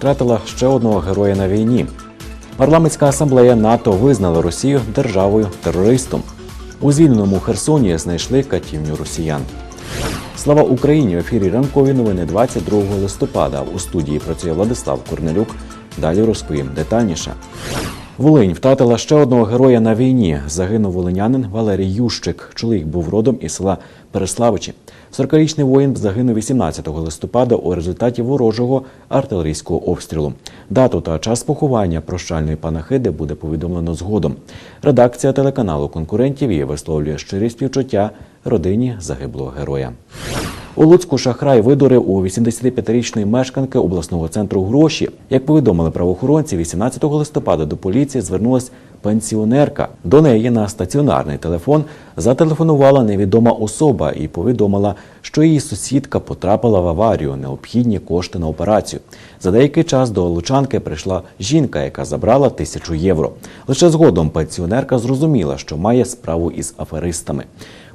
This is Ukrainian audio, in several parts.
Втратила ще одного героя на війні. Парламентська асамблея НАТО визнала Росію державою терористом. У звільненому Херсоні знайшли катівню росіян. Слава Україні! В ефірі ранкові новини 22 листопада. У студії працює Владислав Корнелюк. Далі розповім детальніше. Волинь втратила ще одного героя на війні. Загинув волинянин Валерій Ющик. Чоловік був родом із села Переславичі. 40-річний воїн загинув 18 листопада у результаті ворожого артилерійського обстрілу. Дату та час поховання прощальної панахиди буде повідомлено згодом. Редакція телеканалу конкурентів її висловлює щирі співчуття родині загиблого героя. У Луцьку шахрай видурив у 85-річної мешканки обласного центру гроші. Як повідомили правоохоронці, 18 листопада до поліції звернулась пенсіонерка. До неї на стаціонарний телефон зателефонувала невідома особа і повідомила, що її сусідка потрапила в аварію, необхідні кошти на операцію. За деякий час до лучанки прийшла жінка, яка забрала тисячу євро. Лише згодом пенсіонерка зрозуміла, що має справу із аферистами.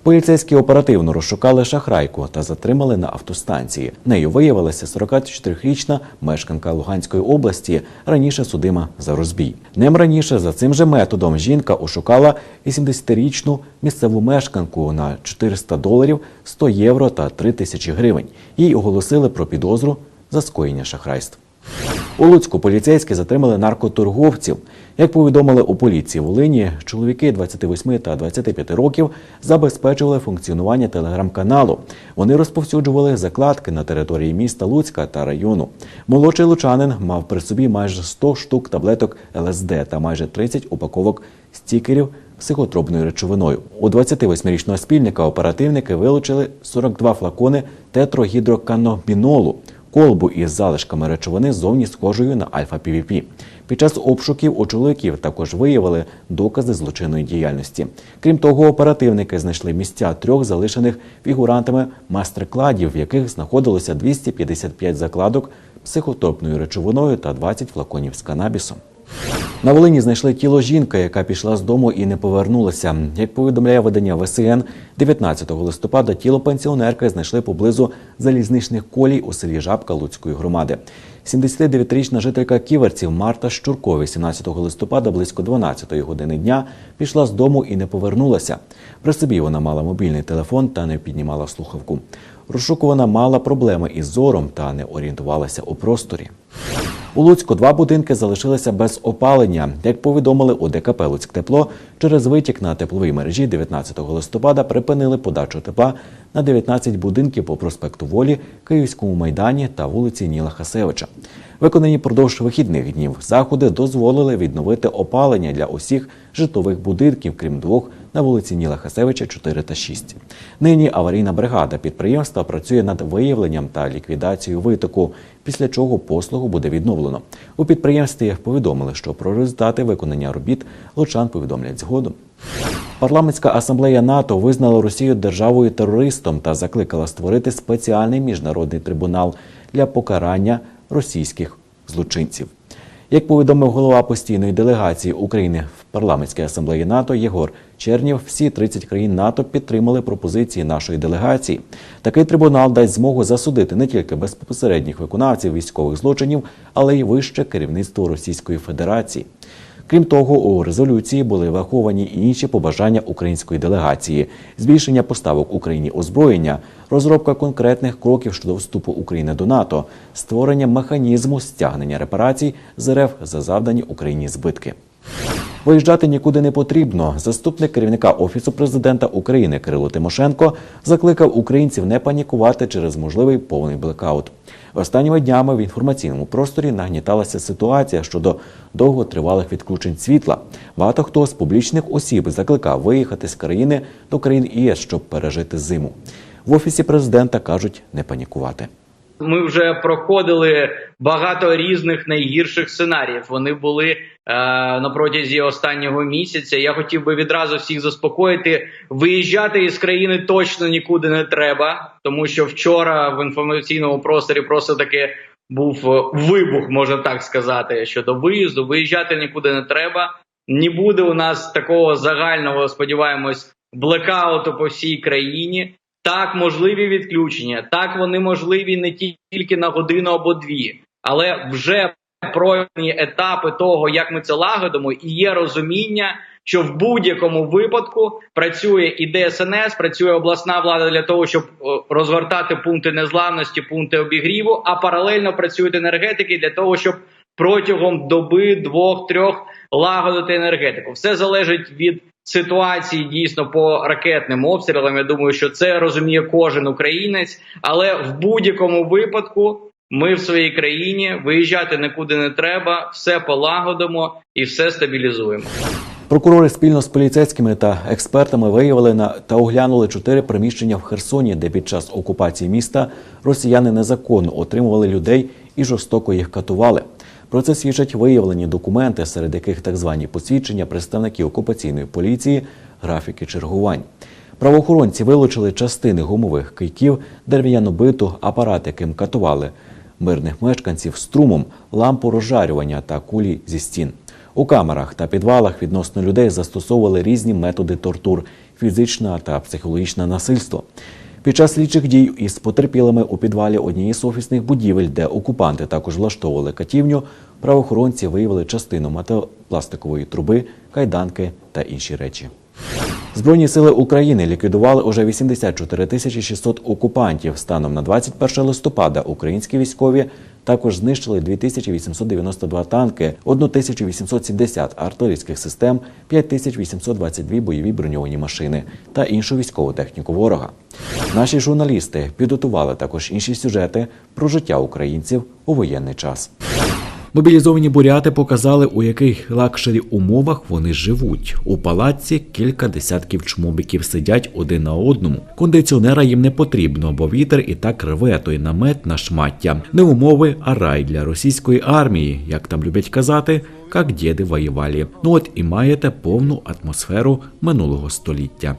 Поліцейські оперативно розшукали шахрайку та затримали на автостанції. Нею виявилася 44-річна мешканка Луганської області, раніше судима за розбій. Ним раніше за цим же методом жінка ошукала 80-річну місцеву мешканку на 400 доларів, 100 євро та 3 тисячі гривень. Їй оголосили про підозру за скоєння шахрайств. У Луцьку поліцейські затримали наркоторговців. Як повідомили у поліції Волині, чоловіки 28 та 25 років забезпечували функціонування телеграм-каналу. Вони розповсюджували закладки на території міста Луцька та району. Молодший лучанин мав при собі майже 100 штук таблеток ЛСД та майже 30 упаковок стікерів психотропною речовиною. У 28-річного спільника оперативники вилучили 42 флакони тетрогідроканобінолу, колбу із залишками речовини зовні схожою на альфа-півіпі. Під час обшуків у чоловіків також виявили докази злочинної діяльності. Крім того, оперативники знайшли місця трьох залишених фігурантами мастер-кладів, в яких знаходилося 255 закладок психотропною речовиною та 20 флаконів з канабісом. На Волині знайшли тіло жінки, яка пішла з дому і не повернулася. Як повідомляє видання ВСН, 19 листопада тіло пенсіонерки знайшли поблизу залізничних колій у селі Жабка Луцької громади. 79-річна жителька Ківерців Марта Щурко 18 листопада близько 12 години дня пішла з дому і не повернулася. При собі вона мала мобільний телефон та не піднімала слухавку. Розшукувана мала проблеми із зором та не орієнтувалася у просторі. У Луцьку два будинки залишилися без опалення. Як повідомили у ДКП «Луцьктепло», через витік на тепловій мережі 19 листопада припинили подачу тепла на 19 будинків по проспекту Волі, Київському майдані та вулиці Ніла Хасевича. Виконані продовж вихідних днів заходи дозволили відновити опалення для усіх житлових будинків, крім двох на вулиці Ніла Хасевича 4 та 6. Нині аварійна бригада підприємства працює над виявленням та ліквідацією витоку, після чого послугу буде відновлено. У підприємстві повідомили, що про результати виконання робіт лучан повідомлять згодом. Парламентська асамблея НАТО визнала Росію державою терористом та закликала створити спеціальний міжнародний трибунал для покарання російських злочинців. Як повідомив голова постійної делегації України в парламентській асамблеї НАТО Єгор Чернів, всі 30 країн НАТО підтримали пропозиції нашої делегації. Такий трибунал дасть змогу засудити не тільки безпосередніх виконавців військових злочинів, але й вище керівництво Російської Федерації. Крім того, у резолюції були враховані і інші побажання української делегації: збільшення поставок Україні озброєння, розробка конкретних кроків щодо вступу України до НАТО, створення механізму стягнення репарацій з РФ за завдані Україні збитки. Виїжджати нікуди не потрібно. Заступник керівника офісу президента України Кирило Тимошенко закликав українців не панікувати через можливий повний блекаут. Останніми днями в інформаційному просторі нагніталася ситуація щодо довготривалих відключень світла. Багато хто з публічних осіб закликав виїхати з країни до країн ЄС, щоб пережити зиму. В офісі президента кажуть не панікувати. Ми вже проходили багато різних найгірших сценаріїв. Вони були е, на протязі останнього місяця. Я хотів би відразу всіх заспокоїти. Виїжджати із країни точно нікуди не треба, тому що вчора в інформаційному просторі просто таки був е, вибух, можна так сказати, щодо виїзду. Виїжджати нікуди не треба. Не буде у нас такого загального, сподіваємось, блекауту по всій країні. Так, можливі відключення. Так, вони можливі не тільки на годину або дві, але вже пройдені етапи того, як ми це лагодимо, і є розуміння, що в будь-якому випадку працює і ДСНС, працює обласна влада для того, щоб о, розгортати пункти незламності, пункти обігріву, а паралельно працюють енергетики для того, щоб протягом доби, двох, трьох лагодити енергетику. Все залежить від ситуації дійсно по ракетним обстрілам. Я думаю, що це розуміє кожен українець, але в будь-якому випадку. Ми в своїй країні виїжджати нікуди не треба, все полагодимо і все стабілізуємо. Прокурори спільно з поліцейськими та експертами виявили на та оглянули чотири приміщення в Херсоні, де під час окупації міста росіяни незаконно отримували людей і жорстоко їх катували. Про це свідчать виявлені документи, серед яких так звані посвідчення представників окупаційної поліції, графіки чергувань. Правоохоронці вилучили частини гумових кийків, дерев'яну биту, апарат, яким катували мирних мешканців струмом, лампу розжарювання та кулі зі стін. У камерах та підвалах відносно людей застосовували різні методи тортур, фізичне та психологічне насильство. Під час слідчих дій із потерпілими у підвалі однієї з офісних будівель, де окупанти також влаштовували катівню, правоохоронці виявили частину металопластикової труби, кайданки та інші речі. Збройні сили України ліквідували уже 84 тисячі 600 окупантів. Станом на 21 листопада українські військові також знищили 2892 танки, 1870 артилерійських систем, 5822 бойові броньовані машини та іншу військову техніку ворога. Наші журналісти підготували також інші сюжети про життя українців у воєнний час. Мобілізовані буряти показали, у яких лакшері умовах вони живуть. У палаці кілька десятків чмобіків сидять один на одному. Кондиціонера їм не потрібно, бо вітер і так рве той намет на шмаття. Не умови, а рай для російської армії, як там люблять казати, як діди воювали. Ну от і маєте повну атмосферу минулого століття.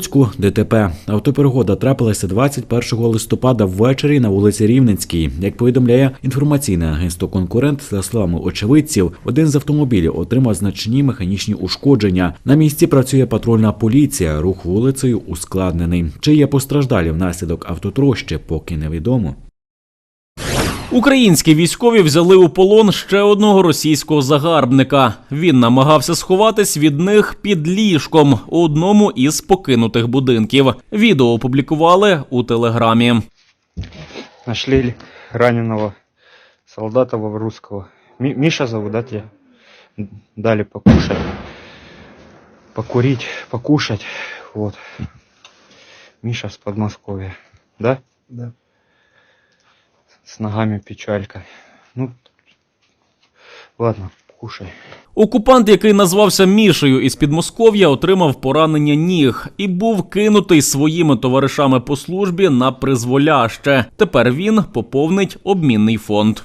Луцьку ДТП автоперегода трапилася 21 листопада ввечері на вулиці Рівненській. Як повідомляє інформаційне агентство конкурент, за словами очевидців, один з автомобілів отримав значні механічні ушкодження. На місці працює патрульна поліція. Рух вулицею ускладнений. Чи є постраждалі внаслідок автотрощі, поки невідомо. Українські військові взяли у полон ще одного російського загарбника. Він намагався сховатись від них під ліжком у одному із покинутих будинків. Відео опублікували у телеграмі. Нашли раненого солдата русского. Миша зовут, да? Дали покушать, покурить, покушать. Вот. Миша с Подмосковья. Да? Да. С ногами печалька. Ну, ладно, кушай. Окупант, який назвався Мішею із Підмосков'я, отримав поранення ніг і був кинутий своїми товаришами по службі на призволяще. Тепер він поповнить обмінний фонд.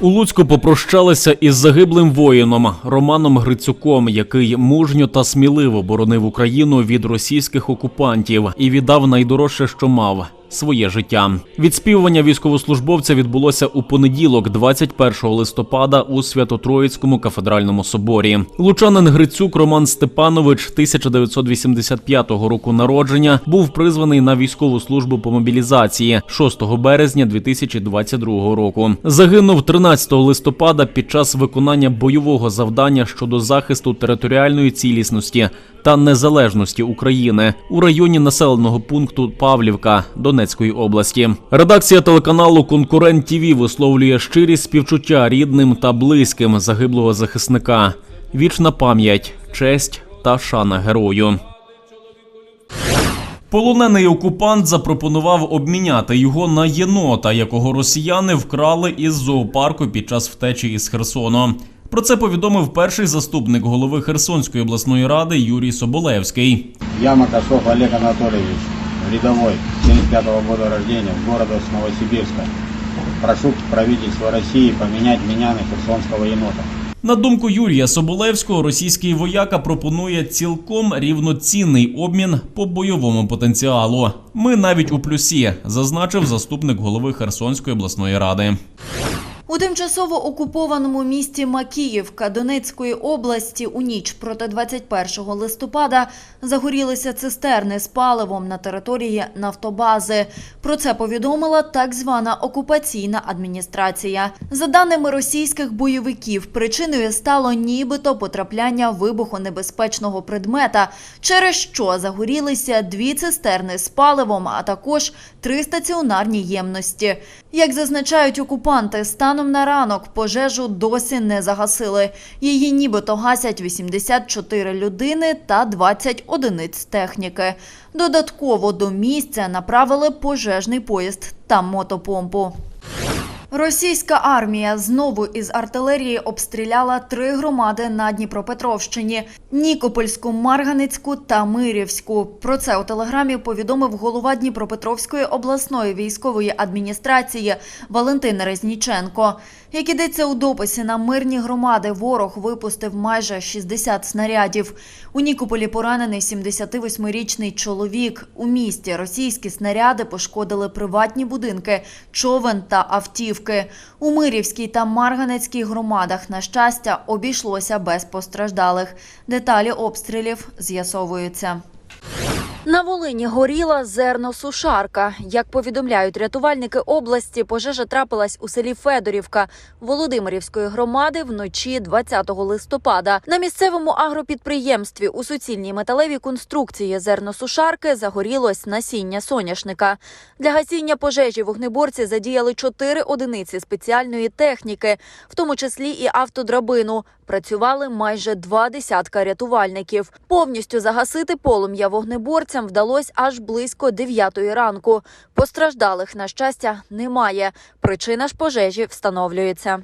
У Луцьку попрощалися із загиблим воїном Романом Грицюком, який мужньо та сміливо боронив Україну від російських окупантів і віддав найдорожче, що мав своє життя. Відспівування військовослужбовця відбулося у понеділок, 21 листопада, у Свято-Троїцькому кафедральному соборі. Лучанин Грицюк Роман Степанович 1985 року народження був призваний на військову службу по мобілізації 6 березня 2022 року. Загинув 13 листопада під час виконання бойового завдання щодо захисту територіальної цілісності та незалежності України у районі населеного пункту Павлівка Донецької області. Редакція телеканалу Конкурент ТІВІ висловлює щирі співчуття рідним та близьким загиблого захисника. Вічна пам'ять, честь та шана герою. Полонений окупант запропонував обміняти його на єнота, якого росіяни вкрали із зоопарку під час втечі із Херсону. Про це повідомив перший заступник голови Херсонської обласної ради Юрій Соболевський. Я Макашов Олег Анатольевич, рядовой, 75 года рождения, города с Новосибирска. Прошу правительство России поменять меня на херсонского енота. На думку Юрія Соболевського, російський вояка пропонує цілком рівноцінний обмін по бойовому потенціалу. Ми навіть у плюсі, зазначив заступник голови Херсонської обласної ради. У тимчасово окупованому місті Макіївка Донецької області у ніч проти 21 листопада загорілися цистерни з паливом на території нафтобази. Про це повідомила так звана окупаційна адміністрація. За даними російських бойовиків, причиною стало нібито потрапляння вибухонебезпечного предмета, через що загорілися дві цистерни з паливом, а також три стаціонарні ємності. Як зазначають окупанти, станом на ранок пожежу досі не загасили. Її нібито гасять 84 людини та 20 одиниць техніки. Додатково до місця направили пожежний поїзд та мотопомпу. Російська армія знову із артилерії обстріляла три громади на Дніпропетровщині: Нікопольську, Марганицьку та Мирівську. Про це у телеграмі повідомив голова Дніпропетровської обласної військової адміністрації Валентин Резніченко. Як ідеться у дописі на мирні громади, ворог випустив майже 60 снарядів. У Нікополі поранений 78-річний чоловік. У місті російські снаряди пошкодили приватні будинки, човен та автівки. У Мирівській та Марганецькій громадах, на щастя, обійшлося без постраждалих. Деталі обстрілів з'ясовуються. На Волині горіла зерносушарка. Як повідомляють рятувальники області, пожежа трапилась у селі Федорівка Володимирівської громади вночі 20 листопада. На місцевому агропідприємстві у суцільній металевій конструкції зерносушарки загорілось насіння соняшника. Для гасіння пожежі вогнеборці задіяли чотири одиниці спеціальної техніки, в тому числі і автодрабину. Працювали майже два десятка рятувальників. Повністю загасити полум'я вогнеборцям вдалося аж близько 9 ранку. Постраждалих, на щастя, немає. Причина ж пожежі встановлюється.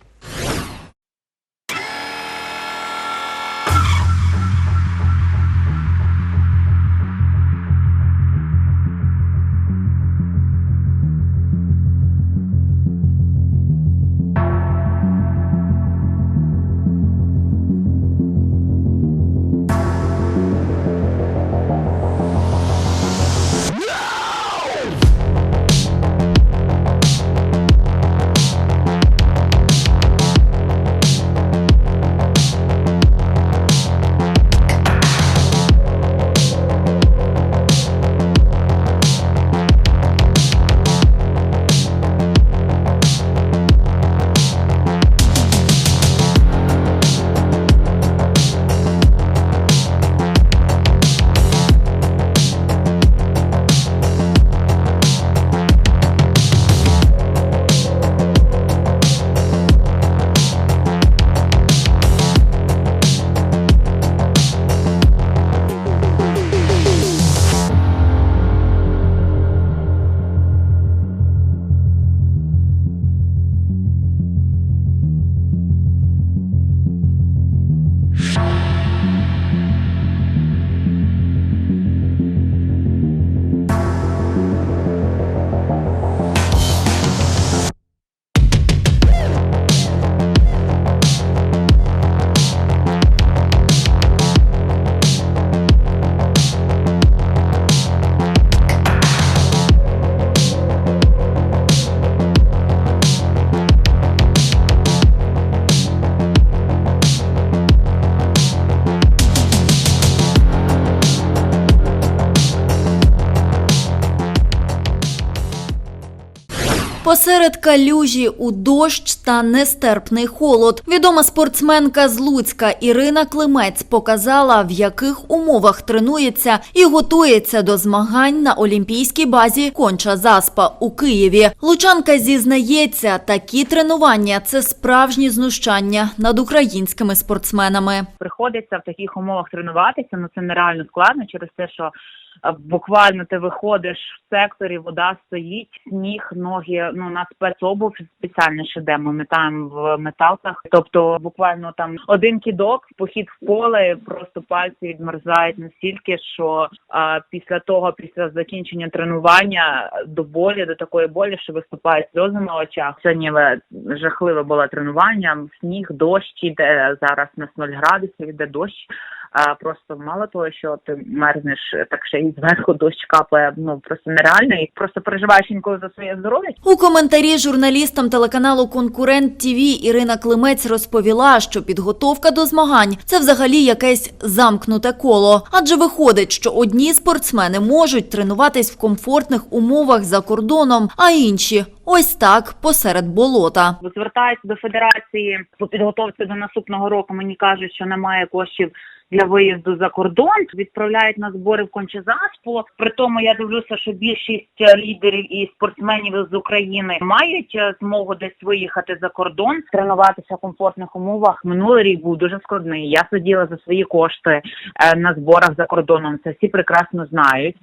Посеред калюжі у дощ та нестерпний холод. Відома спортсменка з Луцька Ірина Климець показала, в яких умовах тренується і готується до змагань на олімпійській базі Конча Заспа у Києві. Лучанка зізнається, такі тренування це справжні знущання над українськими спортсменами. приходиться в таких умовах тренуватися. Ну це нереально складно через те, що буквально ти виходиш в секторі, вода стоїть, сніг, ноги. Ну на спецобув спеціально ще де ми метаємо в металках. Тобто, буквально там один кідок, похід в поле, просто пальці відмерзають настільки, що а, після того, після закінчення тренування до болі, до такої болі, що виступають сльози на очах. Сьогодні е, жахливе було тренування. Сніг, дощ іде зараз на 0 градусів, іде дощ. А просто мало того, що ти мерзнеш, так ще й зверху дощ капає. Ну просто нереально і просто переживаєш інколи за своє здоров'я. У коментарі журналістам телеканалу Конкурент ТІВІ Ірина Климець розповіла, що підготовка до змагань це взагалі якесь замкнуте коло. Адже виходить, що одні спортсмени можуть тренуватись в комфортних умовах за кордоном, а інші ось так посеред болота. звертаються до федерації по підготовці до наступного року. Мені кажуть, що немає коштів. Для виїзду за кордон відправляють на збори в Кончезаспо. При тому я дивлюся, що більшість е, лідерів і спортсменів з України мають е, змогу десь виїхати за кордон, тренуватися в комфортних умовах. Минулий рік був дуже складний. Я сиділа за свої кошти е, на зборах за кордоном. Це всі прекрасно знають.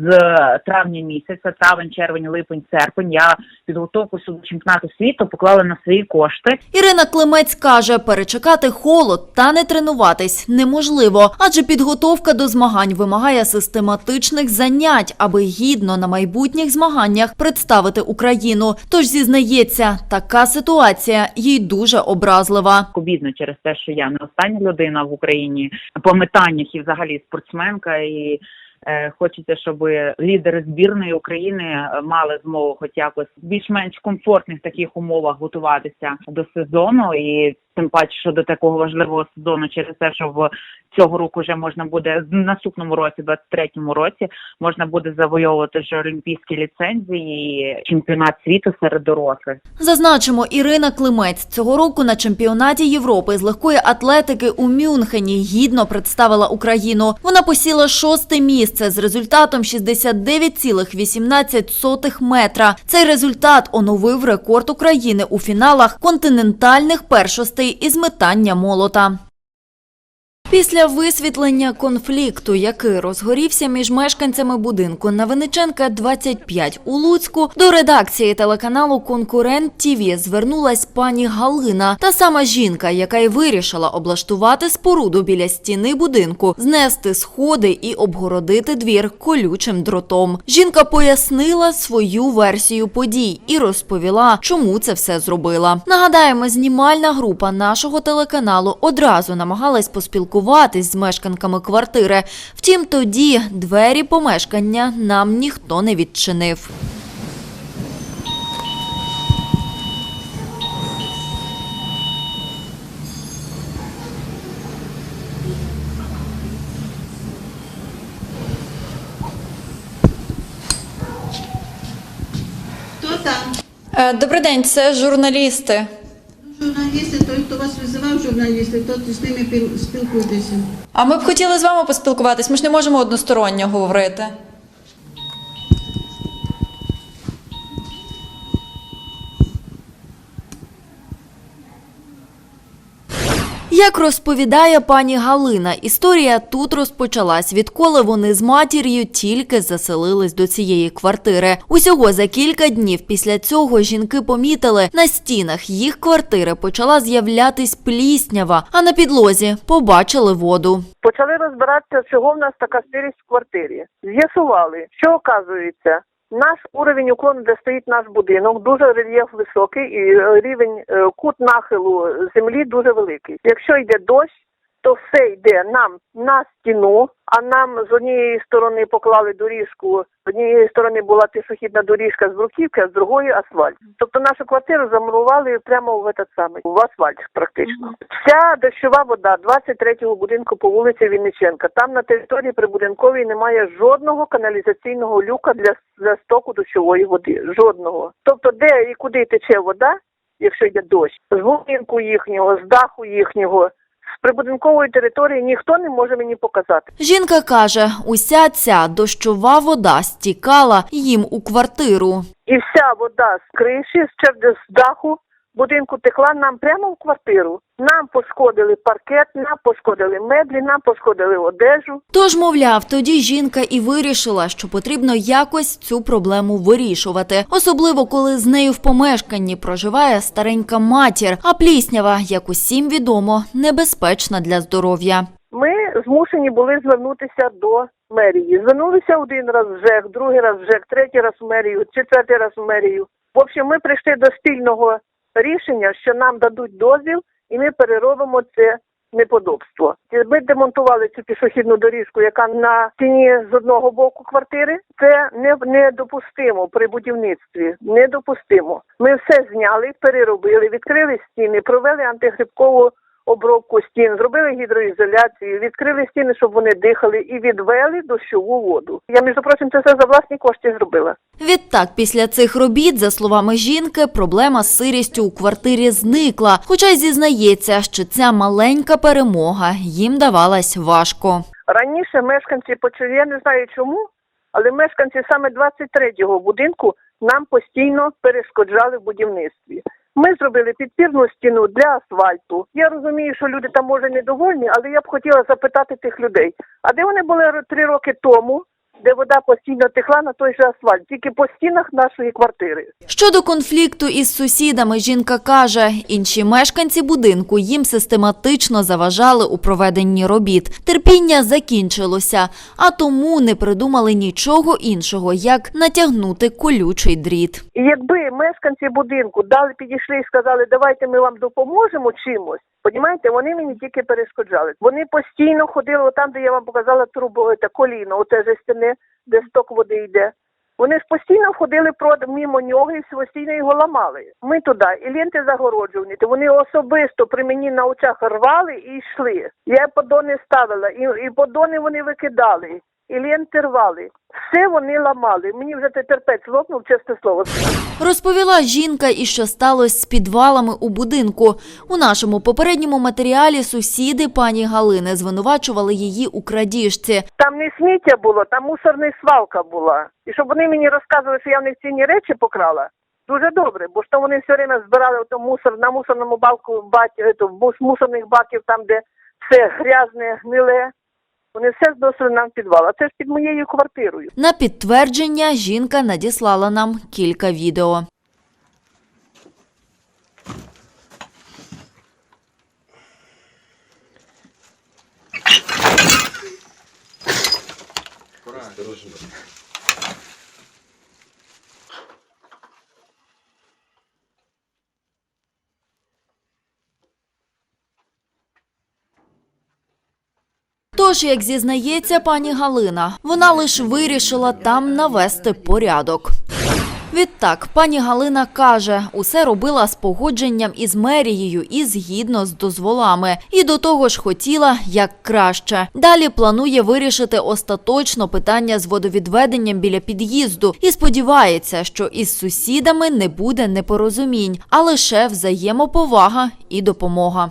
З травня місяця, травень, червень, липень, серпень. Я підготовку до чемпіонату світу поклала на свої кошти. Ірина Климець каже, перечекати холод та не тренуватись неможливо, адже підготовка до змагань вимагає систематичних занять, аби гідно на майбутніх змаганнях представити Україну. Тож зізнається, така ситуація їй дуже образлива. обідно через те, що я не остання людина в Україні по метаннях і взагалі спортсменка і. е, Хочеться, щоб лідери збірної України е, мали змогу, хоч якось більш-менш комфортних таких умовах готуватися до сезону, і тим паче, що до такого важливого сезону, через те, що в цього року вже можна буде в наступному році, 23-му році, можна буде завойовувати вже олімпійські ліцензії, і чемпіонат світу серед дорослих. Зазначимо, Ірина Климець цього року на чемпіонаті Європи з легкої атлетики у Мюнхені гідно представила Україну. Вона посіла шосте місце з результатом 69,18 метра. Цей результат оновив рекорд України у фіналах континентальних першостей із метання молота. Після висвітлення конфлікту, який розгорівся між мешканцями будинку на Винниченка 25 у Луцьку, до редакції телеканалу Конкурент ТІВІ звернулась пані Галина, та сама жінка, яка й вирішила облаштувати споруду біля стіни будинку, знести сходи і обгородити двір колючим дротом. Жінка пояснила свою версію подій і розповіла, чому це все зробила. Нагадаємо, знімальна група нашого телеканалу одразу намагалась поспілкуватись з мешканками квартири. Втім, тоді двері помешкання нам ніхто не відчинив. Хто там? Е, Добрий день, це журналісти. Журналісти, вас визивав, журналісти, то з ними піл- спілкуйтеся. А ми б хотіли з вами поспілкуватись. Ми ж не можемо односторонньо говорити. Як розповідає пані Галина, історія тут розпочалась, відколи вони з матір'ю тільки заселились до цієї квартири. Усього за кілька днів після цього жінки помітили, на стінах їх квартири почала з'являтись пліснява, а на підлозі побачили воду. Почали розбиратися, чого в нас така сирість в квартирі. З'ясували, що оказується. Наш уровень уклону, де стоїть наш будинок, дуже рельєф високий і е, рівень е, кут нахилу землі дуже великий. Якщо йде дощ, то все йде нам на стіну, а нам з однієї сторони поклали доріжку, з однієї сторони була пішохідна доріжка з бруківки, а з другої асфальт. Тобто нашу квартиру замурували прямо в этот самий, в асфальт практично. Вся дощова вода 23-го будинку по вулиці Вінниченка. Там на території прибудинковій немає жодного каналізаційного люка для, для стоку дощової води. Жодного. Тобто, де і куди тече вода, якщо йде дощ, з будинку їхнього, з даху їхнього. З прибудинкової території ніхто не може мені показати. Жінка каже, уся ця дощова вода стікала їм у квартиру. І вся вода з криші, з даху будинку текла нам прямо в квартиру. Нам пошкодили паркет, нам пошкодили меблі, нам пошкодили одежу. Тож, мовляв, тоді жінка і вирішила, що потрібно якось цю проблему вирішувати, особливо коли з нею в помешканні проживає старенька матір, а пліснява, як усім відомо, небезпечна для здоров'я. Ми змушені були звернутися до мерії. Звернулися один раз в ЖЕК, другий раз в ЖЕК, третій раз в мерію, четвертий раз в мерію. В общем, ми прийшли до спільного рішення, що нам дадуть дозвіл, і ми переробимо це неподобство. Ми демонтували цю пішохідну доріжку, яка на стіні з одного боку квартири. Це не недопустимо при будівництві. Недопустимо. Ми все зняли, переробили, відкрили стіни, провели антигрибкову обробку стін, зробили гідроізоляцію, відкрили стіни, щоб вони дихали, і відвели дощову воду. Я між прочим, це все за власні кошти зробила. Відтак, після цих робіт, за словами жінки, проблема з сирістю у квартирі зникла. Хоча й зізнається, що ця маленька перемога їм давалась важко. Раніше мешканці почали, я не знаю чому, але мешканці саме 23-го будинку нам постійно перешкоджали в будівництві. Ми зробили підпірну стіну для асфальту. Я розумію, що люди там може недовольні, але я б хотіла запитати тих людей, а де вони були три роки тому, де вода постійно текла на той же асфальт, тільки по стінах нашої квартири. Щодо конфлікту із сусідами, жінка каже, інші мешканці будинку їм систематично заважали у проведенні робіт. Терпіння закінчилося, а тому не придумали нічого іншого, як натягнути колючий дріт. І якби мешканці будинку дали, підійшли і сказали, давайте ми вам допоможемо чимось. Понімаєте, вони мені тільки перешкоджали. Вони постійно ходили там, де я вам показала трубу, це коліно, оте жестяне, де сток води йде. Вони ж постійно ходили мимо нього і постійно його ламали. Ми туди і ленти загороджувані. Вони особисто при мені на очах рвали і йшли. Я подони ставила, і, і подони вони викидали, ленти рвали. Все вони ламали. Мені вже те терпець лопнув, чесне слово. Розповіла жінка і що сталося з підвалами у будинку. У нашому попередньому матеріалі сусіди пані Галини звинувачували її у крадіжці. Там не сміття було, там мусорна свалка була. І щоб вони мені розказували, що я в них цінні речі покрала. Дуже добре, бо то вони все время збирали ото мусор на мусорному балку бать, ето, мусорних баків, там де все грязне, гниле. Вони все зносили нам в підвал. А це ж під моєю квартирою. На підтвердження жінка надіслала нам кілька відео. Тож, як зізнається пані Галина, вона лише вирішила там навести порядок. Відтак, пані Галина каже, усе робила з погодженням із мерією і згідно з дозволами. І до того ж хотіла як краще. Далі планує вирішити остаточно питання з водовідведенням біля під'їзду і сподівається, що із сусідами не буде непорозумінь, а лише взаємоповага і допомога.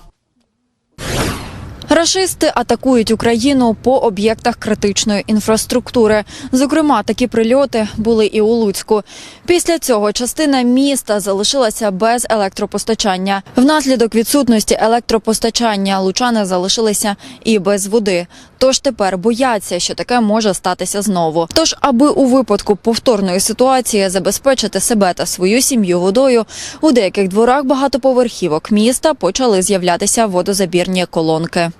Рашисти атакують Україну по об'єктах критичної інфраструктури. Зокрема, такі прильоти були і у Луцьку. Після цього частина міста залишилася без електропостачання. Внаслідок відсутності електропостачання лучани залишилися і без води. Тож тепер бояться, що таке може статися знову. Тож, аби у випадку повторної ситуації забезпечити себе та свою сім'ю водою, у деяких дворах багатоповерхівок міста почали з'являтися водозабірні колонки.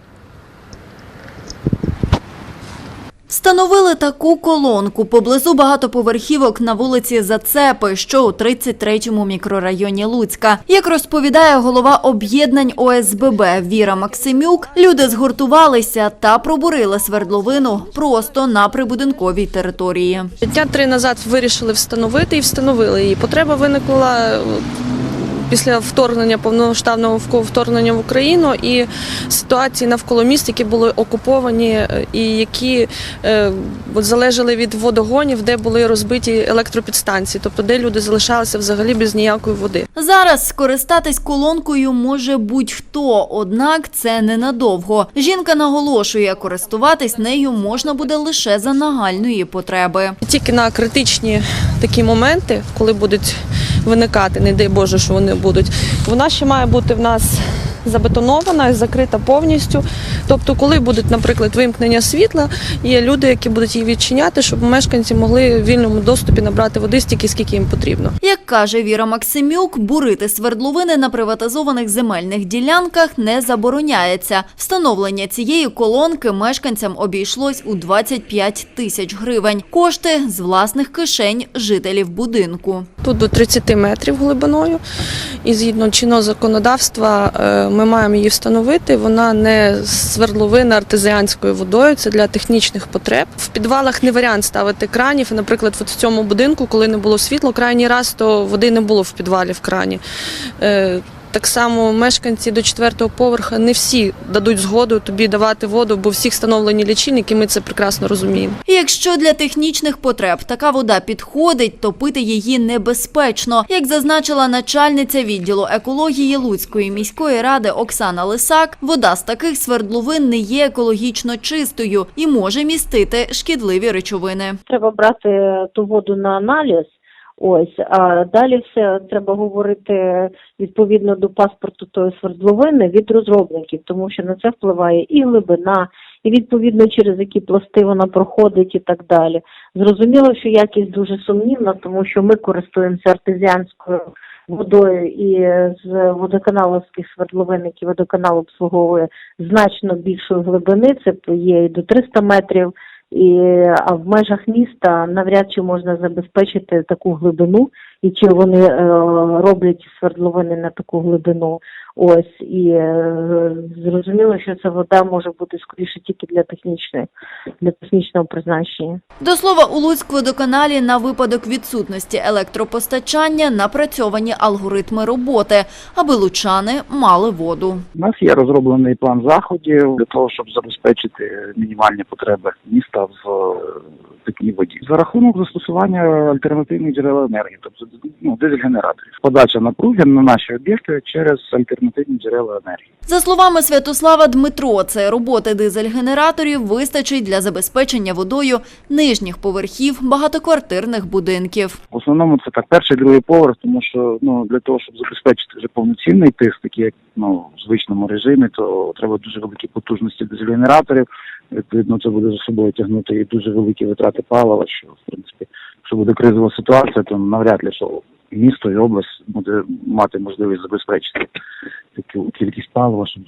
Встановили таку колонку поблизу багатоповерхівок на вулиці Зацепи, що у 33-му мікрорайоні Луцька. Як розповідає голова об'єднань ОСББ Віра Максимюк, люди згуртувалися та пробурили свердловину просто на прибудинковій території. Дня три назад вирішили встановити і встановили її. Потреба виникла після вторгнення повноштабного вко- вторгнення в Україну і ситуації навколо міст, які були окуповані е, і які е, залежали від водогонів, де були розбиті електропідстанції, тобто де люди залишалися взагалі без ніякої води. Зараз скористатись колонкою може будь-хто, однак це ненадовго. Жінка наголошує, користуватись нею можна буде лише за нагальної потреби. Тільки на критичні такі моменти, коли будуть виникати, не дай Боже, що вони будуть. Вона ще має бути в нас забетонована і закрита повністю. Тобто, коли будуть, наприклад, вимкнення світла, є люди, які будуть її відчиняти, щоб мешканці могли в вільному доступі набрати води стільки, скільки їм потрібно. Як каже Віра Максимюк, бурити свердловини на приватизованих земельних ділянках не забороняється. Встановлення цієї колонки мешканцям обійшлось у 25 тисяч гривень. Кошти з власних кишень жителів будинку. Тут до 30 метрів глибиною, і згідно чинного законодавства е, ми маємо її встановити. Вона не свердловина артезіанською водою, це для технічних потреб. В підвалах не варіант ставити кранів. Наприклад, от в цьому будинку, коли не було світла, крайній раз то води не було в підвалі в крані. Так само мешканці до четвертого поверха не всі дадуть згоду тобі давати воду, бо всіх встановлені лічильники, ми це прекрасно розуміємо. І якщо для технічних потреб така вода підходить, то пити її небезпечно. Як зазначила начальниця відділу екології Луцької міської ради Оксана Лисак, вода з таких свердловин не є екологічно чистою і може містити шкідливі речовини. треба брати ту воду на аналіз. Ось, а далі все треба говорити відповідно до паспорту тої свердловини від розробників, тому що на це впливає і глибина, і відповідно через які пласти вона проходить і так далі. Зрозуміло, що якість дуже сумнівна, тому що ми користуємося артезіанською водою і з водоканаловських свердловин, які водоканал обслуговує значно більшої глибини, це є і до 300 метрів. І а в межах міста навряд чи можна забезпечити таку глибину, і чи вони е, роблять свердловини на таку глибину. Ось і е, зрозуміло, що ця вода може бути скоріше тільки для технічної, для технічного призначення. До слова, у Луцькводоканалі на випадок відсутності електропостачання напрацьовані алгоритми роботи, аби лучани мали воду. У нас є розроблений план заходів для того, щоб забезпечити мінімальні потреби міста в е, питній воді за рахунок застосування альтернативних джерел енергії, тобто ну, дизель-генераторів, подача напруги на наші об'єкти через альтернативні джерела енергії. За словами Святослава Дмитро, це роботи дизель-генераторів вистачить для забезпечення водою нижніх поверхів багатоквартирних будинків. В основному це так перший другий поверх, тому що ну для того, щоб забезпечити вже повноцінний тиск, такий як ну в звичному режимі, то треба дуже великі потужності дизель-генераторів. Відповідно, це буде за собою тягнути і дуже великі витрати палива. Що в принципі, якщо буде кризова ситуація, то навряд ли що місто і область буде мати можливість забезпечити таку кількість палива, щоб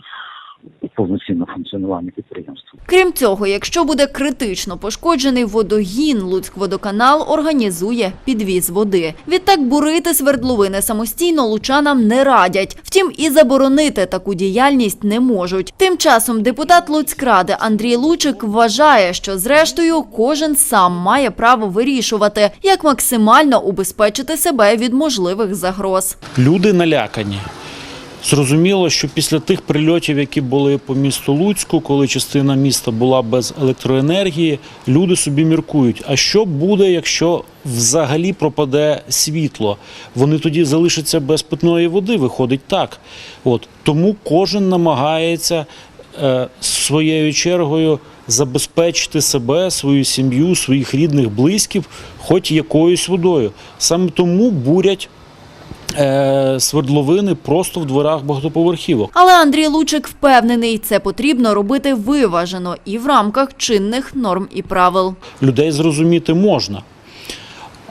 повноцінне функціонування підприємства. Крім цього, якщо буде критично пошкоджений водогін, Луцькводоканал організує підвіз води. Відтак бурити свердловини самостійно лучанам не радять. Втім, і заборонити таку діяльність не можуть. Тим часом депутат Луцькради Андрій Лучик вважає, що зрештою кожен сам має право вирішувати, як максимально убезпечити себе від можливих загроз. Люди налякані. Зрозуміло, що після тих прильотів, які були по місту Луцьку, коли частина міста була без електроенергії, люди собі міркують, а що буде, якщо взагалі пропаде світло? Вони тоді залишаться без питної води, виходить так. От тому кожен намагається е, своєю чергою забезпечити себе, свою сім'ю, своїх рідних, близьких, хоч якоюсь водою. Саме тому бурять е, свердловини просто в дворах багатоповерхівок. Але Андрій Лучик впевнений, це потрібно робити виважено і в рамках чинних норм і правил. Людей зрозуміти можна.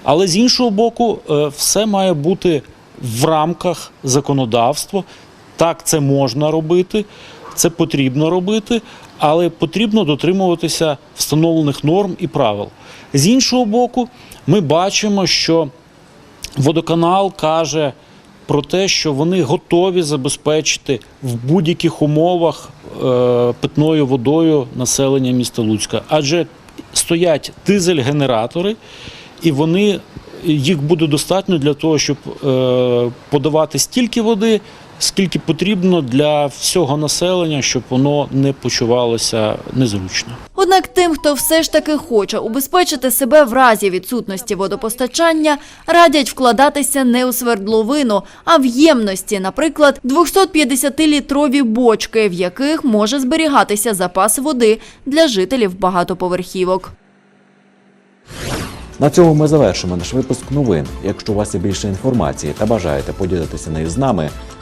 Але з іншого боку, е, все має бути в рамках законодавства. Так, це можна робити, це потрібно робити, але потрібно дотримуватися встановлених норм і правил. З іншого боку, ми бачимо, що водоканал каже про те, що вони готові забезпечити в будь-яких умовах е, питною водою населення міста Луцька. Адже стоять дизель-генератори, і вони їх буде достатньо для того, щоб е, подавати стільки води, скільки потрібно для всього населення, щоб воно не почувалося незручно. Однак тим, хто все ж таки хоче убезпечити себе в разі відсутності водопостачання, радять вкладатися не у свердловину, а в ємності, наприклад, 250-літрові бочки, в яких може зберігатися запас води для жителів багатоповерхівок. На цьому ми завершимо наш випуск новин. Якщо у вас є більше інформації та бажаєте поділитися нею з нами,